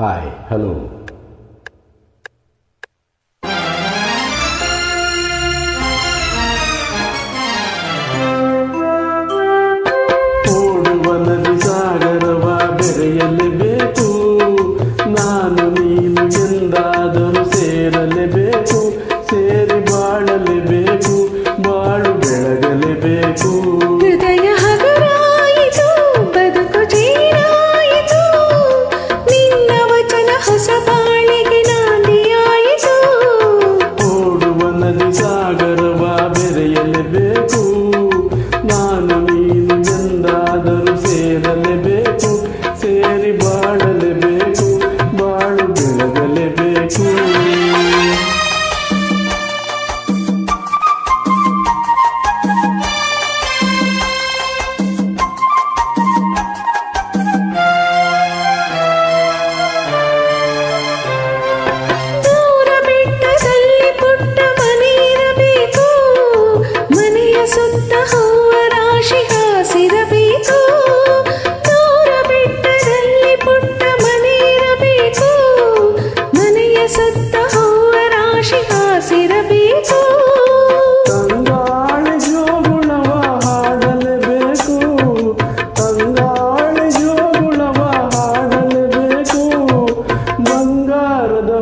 hi hello ಬೆರೆಯಲೇಬೇಕು ನಾನು ನೀನು ಎಂದಾದರೂ ಸೇರಲೇಬೇಕು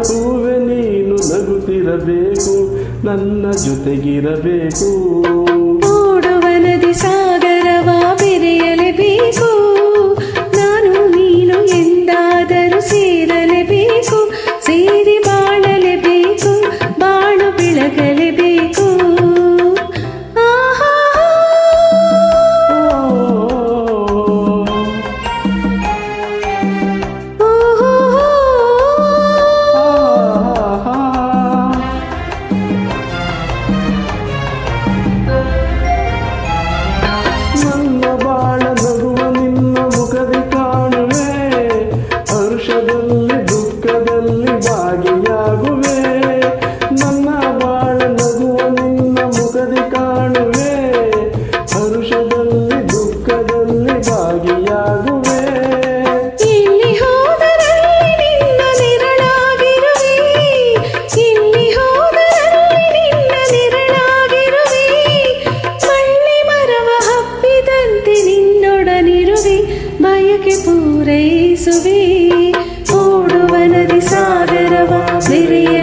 ಹೂವೆ ನೀನು ನನ್ನ ಜೊತೆಗಿರಬೇಕು ಕಿಟಕಿ ಪೂರೈಸುವೆ ಓಡುವ ನದಿ ಸಾಗರವ ಬೆರೆಯ